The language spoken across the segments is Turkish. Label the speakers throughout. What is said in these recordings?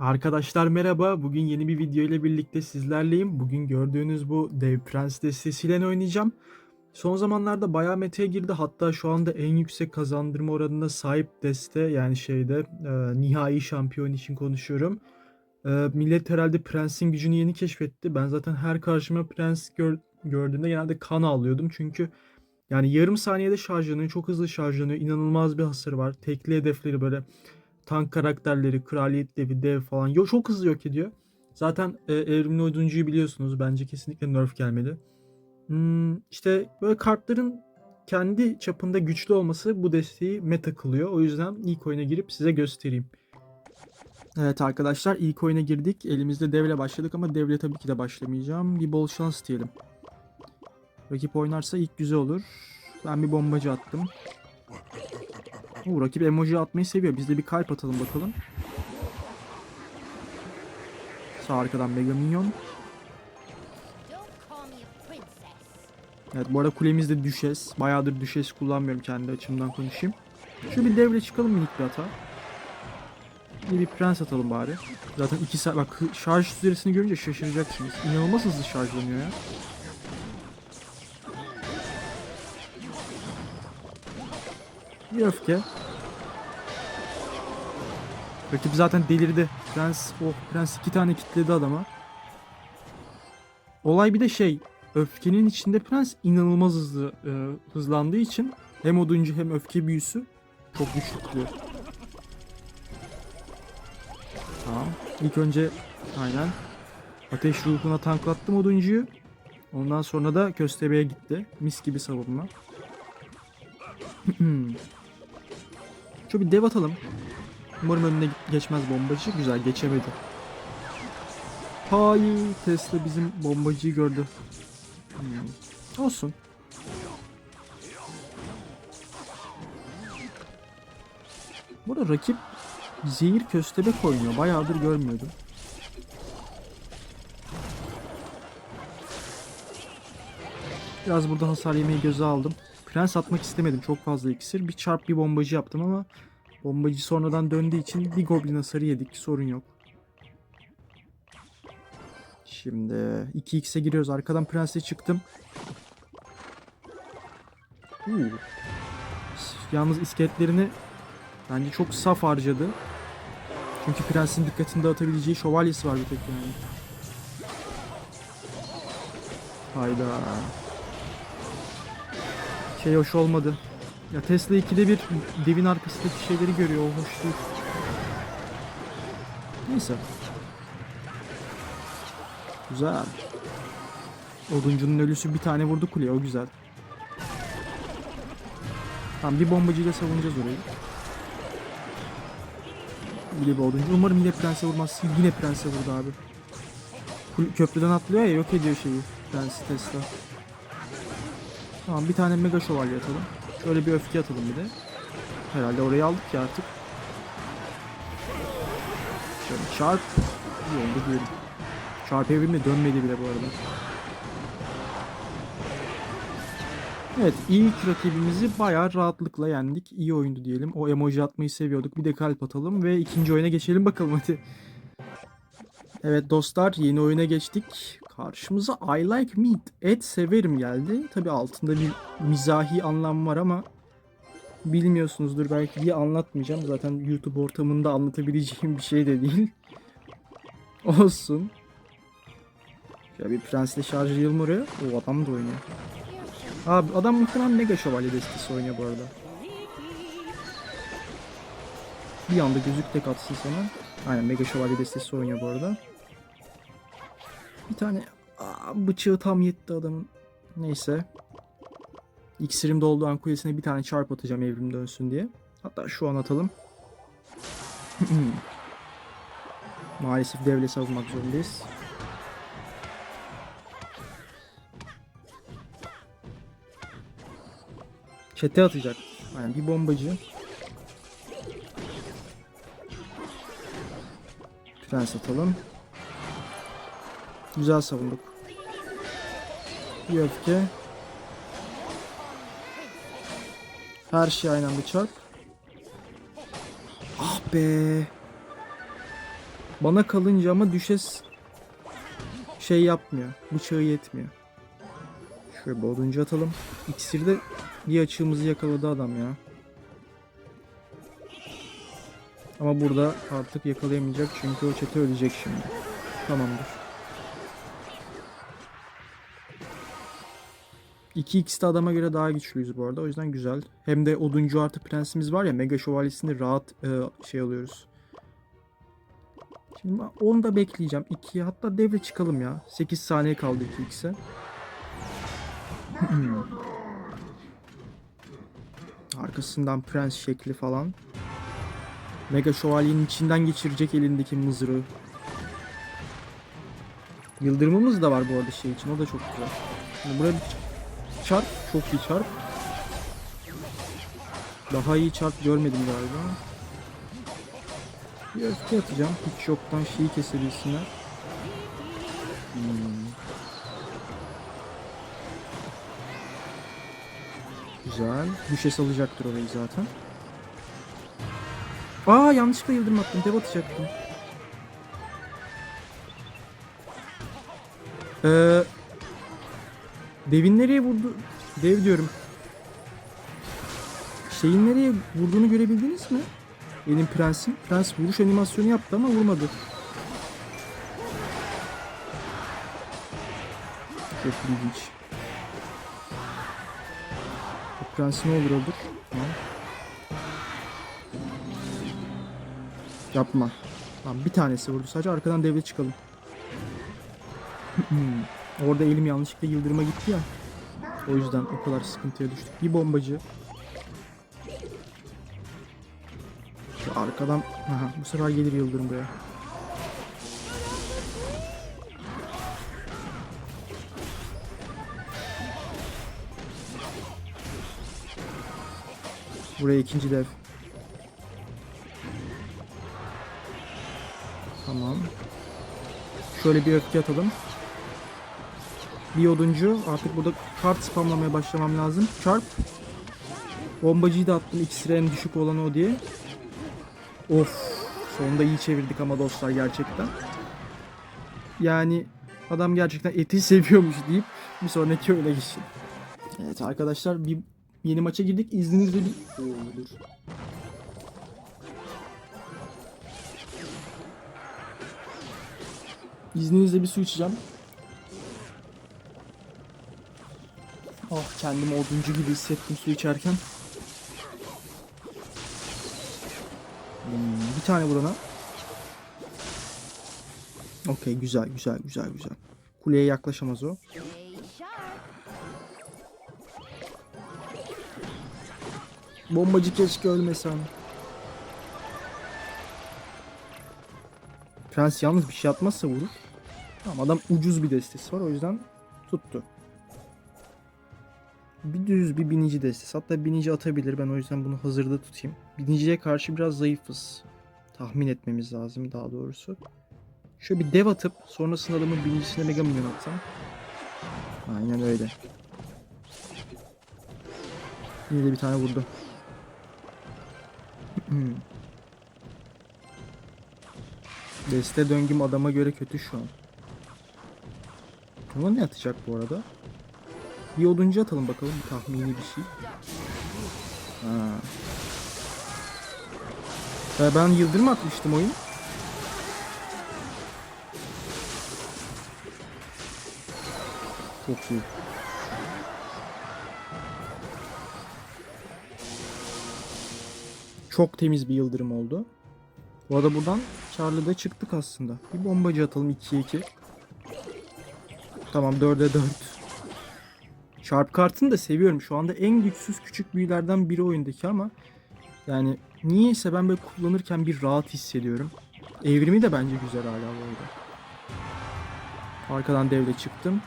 Speaker 1: Arkadaşlar merhaba. Bugün yeni bir video ile birlikte sizlerleyim. Bugün gördüğünüz bu Dev Prens destesiyle oynayacağım. Son zamanlarda bayağı meta'ya girdi. Hatta şu anda en yüksek kazandırma oranına sahip deste yani şeyde e, nihai şampiyon için konuşuyorum. E, millet herhalde Prens'in gücünü yeni keşfetti. Ben zaten her karşıma Prens gör- gördüğümde genelde kan alıyordum. Çünkü yani yarım saniyede şarjlanıyor. Çok hızlı şarjlanıyor. İnanılmaz bir hasar var. Tekli hedefleri böyle tank karakterleri, kraliyet devi, dev falan yo çok hızlı yok ediyor. Zaten e, evrimli oyuncuyu biliyorsunuz. Bence kesinlikle nerf gelmeli. Hmm, işte böyle kartların kendi çapında güçlü olması bu desteği meta kılıyor. O yüzden ilk oyuna girip size göstereyim. Evet arkadaşlar ilk oyuna girdik. Elimizde devle başladık ama devle tabii ki de başlamayacağım. Bir bol şans diyelim. Rakip oynarsa ilk güzel olur. Ben bir bombacı attım. Oo, rakip emoji atmayı seviyor. Biz de bir kalp atalım bakalım. Sağ arkadan Mega Minyon. Evet bu arada kulemizde düşes. Bayağıdır düşes kullanmıyorum kendi açımdan konuşayım. Şöyle bir devre çıkalım minik bir hata. Bir bir prens atalım bari. Zaten 2 saat bak şarj süresini görünce şaşıracaksınız. İnanılmaz hızlı şarjlanıyor ya. Bir. Rakip zaten delirdi. Prens, oh prens iki tane kitledi adama. Olay bir de şey, öfkenin içinde prens inanılmaz hızlı e, hızlandığı için hem oduncu hem öfke büyüsü çok güçlü kılıyor. Tamam. İlk önce aynen ateş ruhuna tanklattım oduncuyu. Ondan sonra da köstebeğe gitti. Mis gibi savunma. Şöyle bir dev atalım. Umarım önüne geçmez bombacı. Güzel geçemedi. Hayır Tesla bizim bombacıyı gördü. Hmm. Olsun. Burada rakip zehir köstebek oynuyor. Bayağıdır görmüyordum. Biraz burada hasar yemeyi göze aldım. Prens atmak istemedim. Çok fazla iksir. Bir çarp bir bombacı yaptım ama bombacı sonradan döndüğü için bir goblin hasarı yedik. Sorun yok. Şimdi 2x'e giriyoruz. Arkadan prense çıktım. Yalnız iskeletlerini bence çok saf harcadı. Çünkü prensin dikkatini dağıtabileceği şövalyesi var bir tek yani. Hayda. Şey hoş olmadı. Ya Tesla ikide bir devin arkasındaki şeyleri görüyor. O hoş değil. Neyse. Güzel. Oduncunun ölüsü bir tane vurdu kuleye. O güzel. Tamam bir bombacıyla savunacağız orayı. Yine bir oduncu. Umarım yine prense vurmaz. Yine prense vurdu abi. Köprüden atlıyor ya yok ediyor şeyi. Prensi Tesla. Tamam bir tane mega şövalye atalım. Şöyle bir öfke atalım bir de. Herhalde orayı aldık ya artık. Şöyle çarp. İyi oldu diyelim. Çarp evrimle dönmedi bile bu arada. Evet ilk rakibimizi bayağı rahatlıkla yendik. İyi oyundu diyelim. O emoji atmayı seviyorduk. Bir de kalp atalım ve ikinci oyuna geçelim bakalım hadi. Evet dostlar yeni oyuna geçtik. Karşımıza I like meat, et severim geldi. Tabi altında bir mizahi anlam var ama bilmiyorsunuzdur belki diye anlatmayacağım. Zaten YouTube ortamında anlatabileceğim bir şey de değil. Olsun. Şöyle bir prensle şarjlayalım oraya. O adam da oynuyor. Abi adam muhtemelen Mega Şövalye destesi oynuyor bu arada. Bir anda gözük tek atsın sana. Aynen Mega Şövalye destesi oynuyor bu arada. Bir tane Aa, bıçağı tam yetti adamın. Neyse. İksirim dolduğu an kulesine bir tane çarp atacağım evrim dönsün diye. Hatta şu an atalım. Maalesef devle savunmak zorundayız. Çete atacak. Yani bir bombacı. Prens atalım. Güzel savunduk. Bir öfke. Her şey aynı anda çarp. Ah be. Bana kalınca ama düşes şey yapmıyor. Bıçağı yetmiyor. Şöyle bir oduncu atalım. İksirde bir açığımızı yakaladı adam ya. Ama burada artık yakalayamayacak çünkü o çete ölecek şimdi. Tamamdır. 2x de adama göre daha güçlüyüz bu arada. O yüzden güzel. Hem de oduncu artı prensimiz var ya mega şövalyesini rahat e, şey alıyoruz. Şimdi onu da bekleyeceğim. 2 hatta devre çıkalım ya. 8 saniye kaldı 2x'e. Arkasından prens şekli falan. Mega şövalyenin içinden geçirecek elindeki mızrağı. Yıldırımımız da var bu arada şey için. O da çok güzel. Şimdi buraya çarp. Çok iyi çarp. Daha iyi çarp görmedim galiba. Bir öfke atacağım. Hiç yoktan şeyi kesebilsinler. Hmm. Güzel. Düşes alacaktır orayı zaten. Aa yanlışlıkla yıldırım attım. Dev atacaktım. Ee, devin nereye vurdu? Dev diyorum. Şeyin nereye vurduğunu görebildiniz mi? Benim prensim. Prens vuruş animasyonu yaptı ama vurmadı. Çok ilginç. Bu prens ne olur olur. Tamam. Yapma. Tamam bir tanesi vurdu. Sadece arkadan devre çıkalım. Orada elim yanlışlıkla yıldırıma gitti ya. O yüzden o kadar sıkıntıya düştük. Bir bombacı. Şu arkadan aha, bu sefer gelir yıldırım buraya. Buraya ikinci dev. Tamam. Şöyle bir öfke atalım. Bir oduncu. Artık burada kart spamlamaya başlamam lazım. Çarp. Bombacıyı da attım. İkisi en düşük olan o diye. Of. Sonunda iyi çevirdik ama dostlar gerçekten. Yani adam gerçekten eti seviyormuş deyip bir sonraki öyle geçti. Evet arkadaşlar bir yeni maça girdik. İzninizle bir... Oo, dur. İzninizle bir su içeceğim. Oh kendimi oduncu gibi hissettim su içerken. Hmm, bir tane vurana. Okey güzel güzel güzel güzel. Kuleye yaklaşamaz o. Bombacı keşke ölmesem. Prens yalnız bir şey atmazsa vurur. Tamam adam ucuz bir destesi var o yüzden tuttu. Bir düz bir binici destesi. Hatta binici atabilir. Ben o yüzden bunu hazırda tutayım. Biniciye karşı biraz zayıfız. Tahmin etmemiz lazım daha doğrusu. Şöyle bir dev atıp sonrasında adamın binicisine mega minyon atsam. Aynen öyle. Yine de bir tane vurdu. Deste döngüm adama göre kötü şu an. Ama ne atacak bu arada? Bir oduncu atalım bakalım bir tahmini bir şey. Ha. Ben yıldırım atmıştım oyun. Çok iyi. Çok temiz bir yıldırım oldu. Bu arada buradan Charlie'da çıktık aslında. Bir bombacı atalım 2'ye 2. Tamam 4'e 4. Sharp kartını da seviyorum. Şu anda en güçsüz küçük büyülerden biri oyundaki ama yani niyeyse ben böyle kullanırken bir rahat hissediyorum. Evrimi de bence güzel hala bu arada. Arkadan devle çıktım.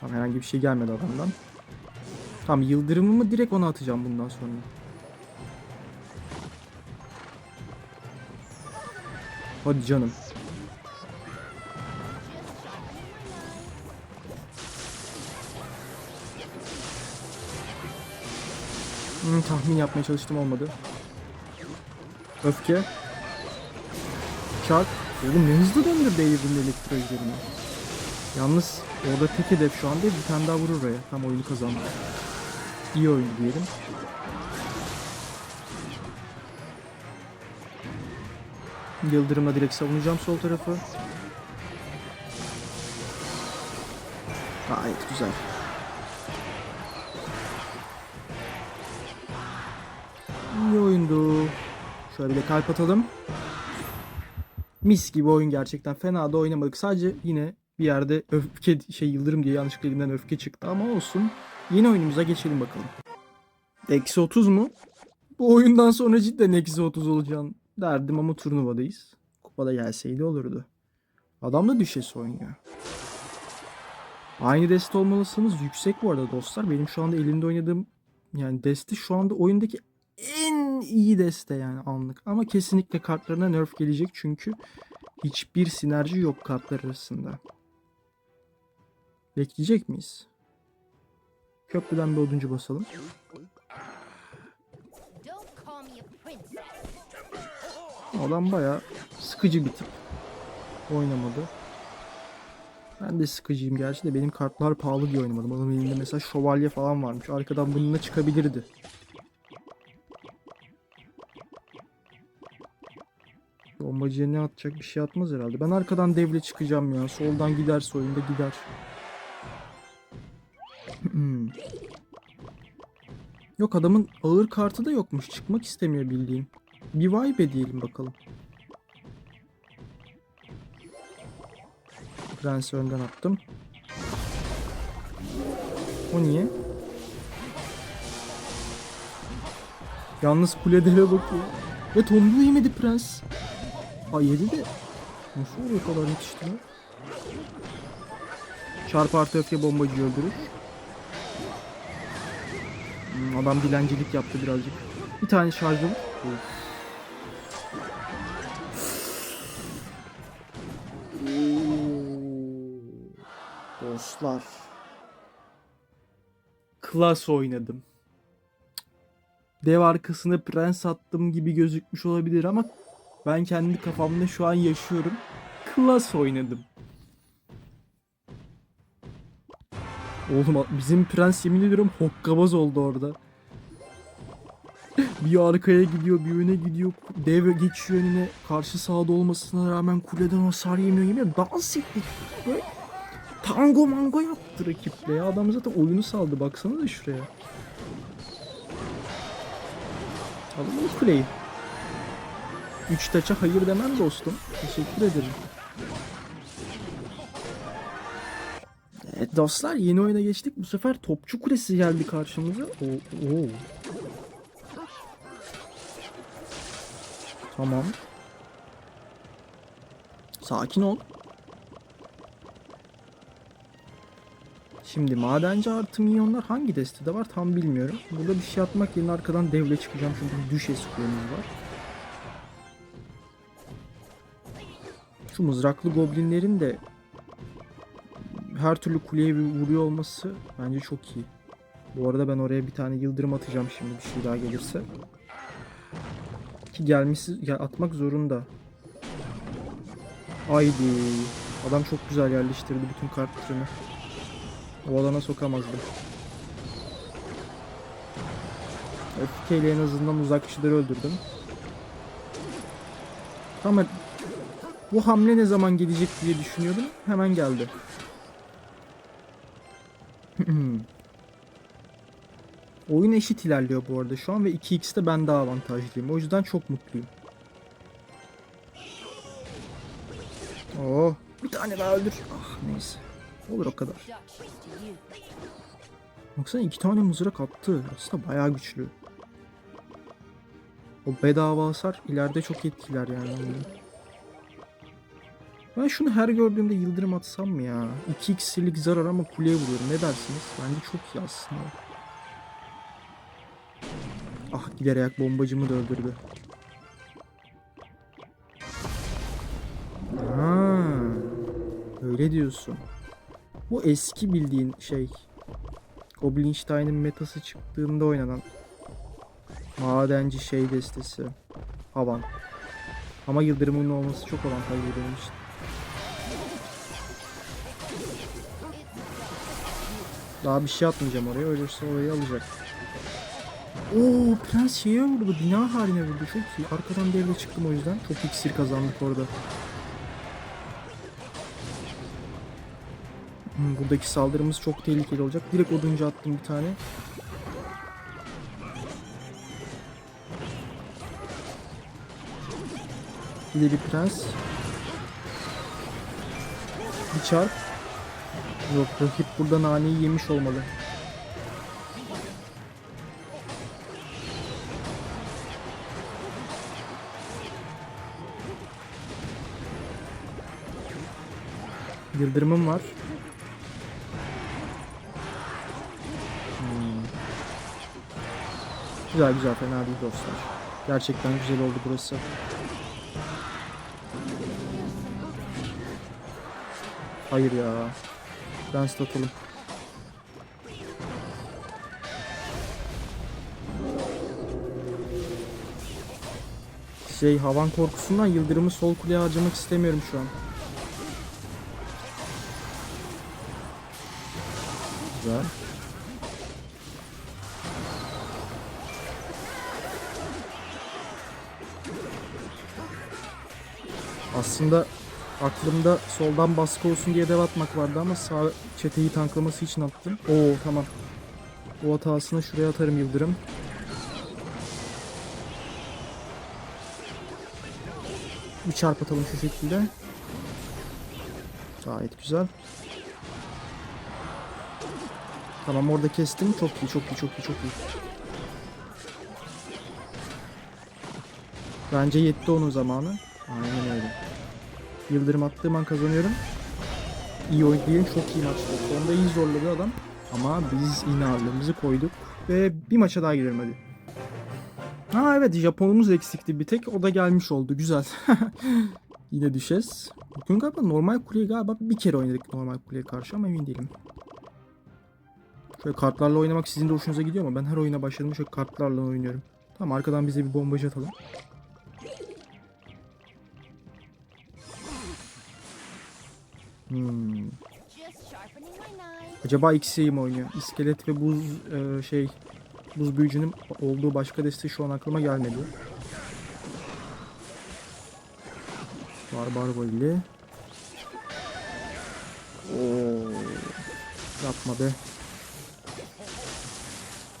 Speaker 1: Tamam herhangi bir şey gelmedi adamdan. Tamam yıldırımımı direkt ona atacağım bundan sonra. Hadi canım. Hmm, tahmin yapmaya çalıştım olmadı. Öfke. Çark. Oğlum ne hızlı döndürdü Eivin elektro ejderini. Yalnız orada tek hedef şu anda bir tane daha vurur oraya. Tam oyunu kazandı. İyi oyun diyelim. Yıldırımla direkt savunacağım sol tarafı. Gayet güzel. Şöyle bir de kalp atalım. Mis gibi oyun gerçekten. Fena da oynamadık. Sadece yine bir yerde öfke şey yıldırım diye yanlışlıkla elimden öfke çıktı ama olsun. Yeni oyunumuza geçelim bakalım. Eksi 30 mu? Bu oyundan sonra cidden eksi 30 olacağını derdim ama turnuvadayız. Kupada gelseydi olurdu. Adam da düşesi oynuyor. Aynı deste olmalısınız yüksek bu arada dostlar. Benim şu anda elimde oynadığım yani deste şu anda oyundaki en iyi deste yani anlık. Ama kesinlikle kartlarına nerf gelecek çünkü hiçbir sinerji yok kartlar arasında. Bekleyecek miyiz? Köprüden bir oduncu basalım. Adam bayağı sıkıcı bir tip. Oynamadı. Ben de sıkıcıyım gerçi de benim kartlar pahalı diye oynamadım. Adamın elinde mesela şövalye falan varmış. Arkadan bununla çıkabilirdi. Bombacıya ne atacak bir şey atmaz herhalde. Ben arkadan devle çıkacağım ya. Soldan giderse oyunda gider. Hmm. Yok adamın ağır kartı da yokmuş. Çıkmak istemiyor bildiğin. Bir vibe diyelim bakalım. Prensi önden attım. O niye? Yalnız kulede eve bakıyor. Ve tomruğu yemedi prens. Ha yedi de. Nasıl oluyor kadar yetişti lan? Çarp artı öfke bombacıyı öldürür. Hmm, adam dilencilik yaptı birazcık. Bir tane şarjım. Dostlar. Klas oynadım. Dev arkasına prens attım gibi gözükmüş olabilir ama ben kendi kafamda şu an yaşıyorum. Klas oynadım. Oğlum bizim prens yemin ediyorum hokkabaz oldu orada. bir arkaya gidiyor bir öne gidiyor. Dev geçiyor önüne. Karşı sahada olmasına rağmen kuleden hasar yemiyor. Yemin dans etti. Böyle tango mango yaptı rakiple ya. Adam zaten oyunu saldı. Baksana da şuraya. Alın bu kuleyi. Üç taça hayır demem dostum. Teşekkür ederim. Evet dostlar yeni oyuna geçtik. Bu sefer topçu kulesi geldi karşımıza. Oo, oo. Tamam. Sakin ol. Şimdi madenci artı milyonlar hangi destede var tam bilmiyorum. Burada bir şey atmak yerine arkadan devle çıkacağım çünkü düşes kulemiz var. Şu mızraklı goblinlerin de her türlü kuleye bir vuruyor olması bence çok iyi. Bu arada ben oraya bir tane yıldırım atacağım şimdi bir şey daha gelirse. Ki gelmesi ya atmak zorunda. Haydi. Adam çok güzel yerleştirdi bütün kartlarını. O alana sokamazdım. Öfkeyle en azından uzakçıları öldürdüm. Tamam. Bu hamle ne zaman gelecek diye düşünüyordum. Hemen geldi. Oyun eşit ilerliyor bu arada şu an ve 2x'te ben daha avantajlıyım. O yüzden çok mutluyum. Oh, bir tane daha öldür. Ah neyse. Olur o kadar. Baksana iki tane mızrak attı. Aslında bayağı güçlü. O bedava hasar ileride çok etkiler yani. Ben şunu her gördüğümde yıldırım atsam mı ya? 2x'lik zarar ama kuleye vuruyorum. Ne dersiniz? Bence çok iyi aslında. Ah gider ayak bombacımı da öldürdü. Ha, öyle diyorsun. Bu eski bildiğin şey. Goblinstein'in metası çıktığında oynanan madenci şey destesi. Havan. Ama yıldırımın olması çok avantajlı benim için. Daha bir şey atmayacağım oraya. Öyleyse orayı alacak. Oo prens şeye vurdu. Bina haline vurdu. Çok iyi. Arkadan devre çıktım o yüzden. Çok iksir kazandık orada. Hmm, buradaki saldırımız çok tehlikeli olacak. Direkt oduncu attım bir tane. İleri prens. Bir çarp. Yok rakip burada naneyi yemiş olmalı. Yıldırımım var. Hmm. Güzel güzel fena değil dostlar. Gerçekten güzel oldu burası. Hayır ya. Dans atalım. Şey havan korkusundan yıldırımı sol kuleye harcamak istemiyorum şu an. Güzel. Aslında aklımda soldan baskı olsun diye dev atmak vardı ama sağ çeteyi tanklaması için attım. Oo tamam. O hatasını şuraya atarım yıldırım. Bir çarp atalım şu şekilde. Gayet güzel. Tamam orada kestim. Çok iyi, çok iyi, çok iyi, çok iyi. Bence yetti onun zamanı. Aynen öyle. Yıldırım attığım an kazanıyorum. İyi oyun değil, çok iyi maçtı. Sonunda iyi zorladı adam. Ama biz yine ağırlığımızı koyduk. Ve bir maça daha girelim hadi. Ha evet Japonumuz eksikti bir tek. O da gelmiş oldu. Güzel. yine düşeceğiz. Bugün galiba normal kuleyi galiba bir kere oynadık normal kuleye karşı ama emin değilim. Şöyle kartlarla oynamak sizin de hoşunuza gidiyor ama ben her oyuna başladım şöyle kartlarla oynuyorum. Tamam arkadan bize bir bombacı atalım. Hmm. Acaba ikisi mi oynuyor? İskelet ve buz e, şey buz büyücünün olduğu başka deste şu an aklıma gelmedi. Barbar Vali. Oo. Yapma be.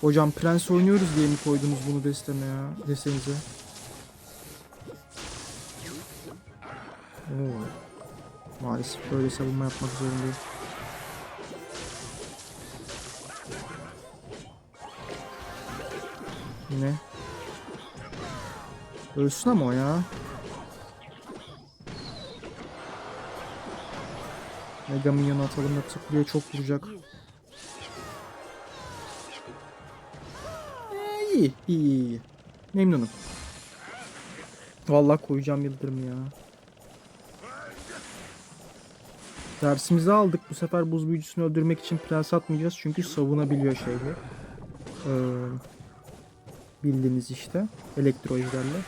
Speaker 1: Hocam prens oynuyoruz diye mi koydunuz bunu desteme ya? Destenize. Oo. Maalesef böyle savunma yapmak zorundayım. Yine. Ölsün ama o ya. Mega Minyon atalım yoksa kuleye çok vuracak. Ee, iyi, iyi, iyi. Memnunum. Vallahi koyacağım yıldırım ya. Dersimizi aldık. Bu sefer buz büyücüsünü öldürmek için prens atmayacağız. Çünkü savunabiliyor şeyleri. Ee, bildiğiniz işte. Elektro ejderle.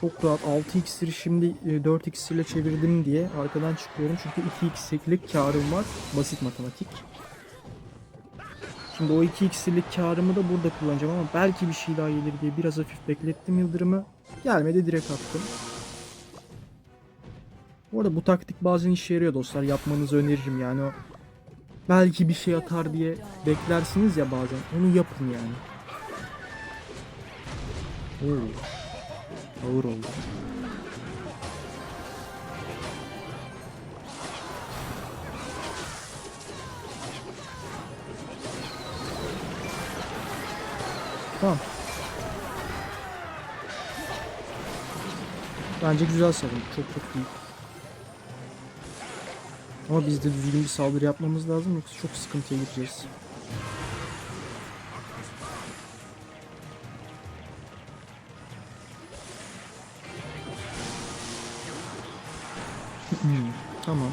Speaker 1: Çok rahat 6 iksiri şimdi e, 4 iksirle çevirdim diye arkadan çıkıyorum. Çünkü 2 iksirlik karım var. Basit matematik. Şimdi o 2 iksirlik karımı da burada kullanacağım ama belki bir şey daha gelir diye biraz hafif beklettim yıldırımı. Gelmedi direkt attım. Bu arada bu taktik bazen işe yarıyor dostlar. Yapmanızı öneririm yani o belki bir şey atar diye beklersiniz ya bazen. Onu yapın yani. Oo. Ağır oldu. Tamam. Bence güzel savun. Çok çok iyi. Ama biz de düzgün bir saldırı yapmamız lazım yoksa çok sıkıntıya gireceğiz. Hmm, tamam.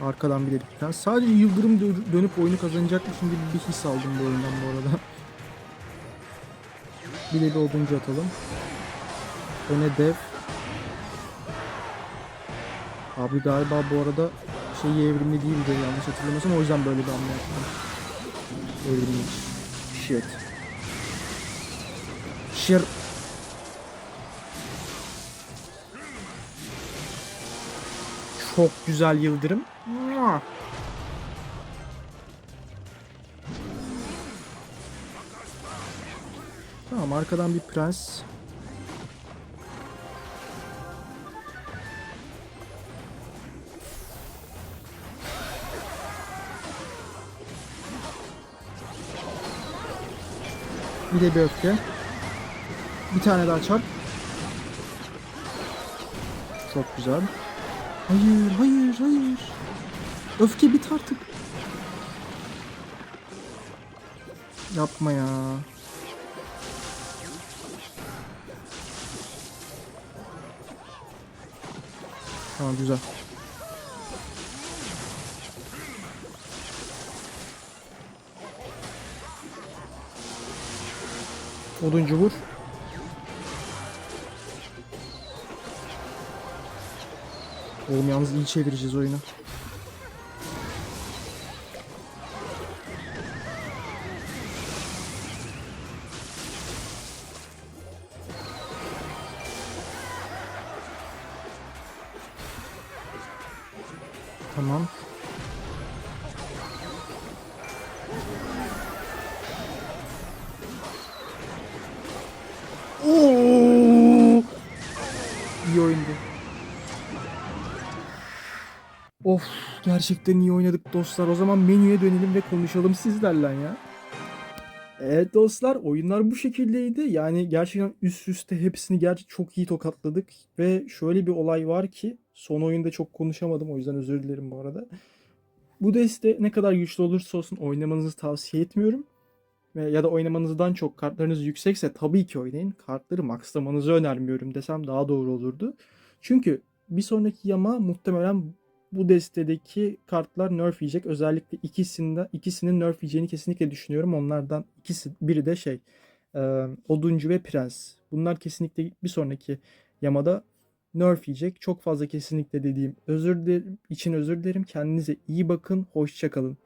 Speaker 1: Arkadan bir dedikten. Sadece yıldırım dö- dönüp oyunu kazanacakmışım gibi bir his aldım bu oyundan bu arada. Bir oduncu atalım. Öne dev. Abi galiba bu arada şey evrimli değildi yanlış hatırlamıyorsam o yüzden böyle bir hamle yaptım. Evrimli. Shit. Shit. Çok güzel yıldırım. Tamam arkadan bir prens. Bir de bir öfke. Bir tane daha çarp. Çok güzel. Hayır, hayır, hayır. Öfke bit artık. Yapma ya. Tamam güzel. Oduncu vur. Oğlum yalnız iyi çevireceğiz oyunu. Gerçekten iyi oynadık dostlar. O zaman menüye dönelim ve konuşalım sizlerle ya. Evet dostlar oyunlar bu şekildeydi. Yani gerçekten üst üste hepsini gerçi çok iyi tokatladık. Ve şöyle bir olay var ki son oyunda çok konuşamadım o yüzden özür dilerim bu arada. Bu deste ne kadar güçlü olursa olsun oynamanızı tavsiye etmiyorum. Ve ya da oynamanızdan çok kartlarınız yüksekse tabii ki oynayın. Kartları maxlamanızı önermiyorum desem daha doğru olurdu. Çünkü bir sonraki yama muhtemelen bu destedeki kartlar nerf yiyecek. Özellikle ikisinde ikisinin nerf yiyeceğini kesinlikle düşünüyorum. Onlardan ikisi biri de şey e, Oduncu ve Prens. Bunlar kesinlikle bir sonraki yamada nerf yiyecek. Çok fazla kesinlikle dediğim özür dilerim için özür dilerim. Kendinize iyi bakın. Hoşça kalın.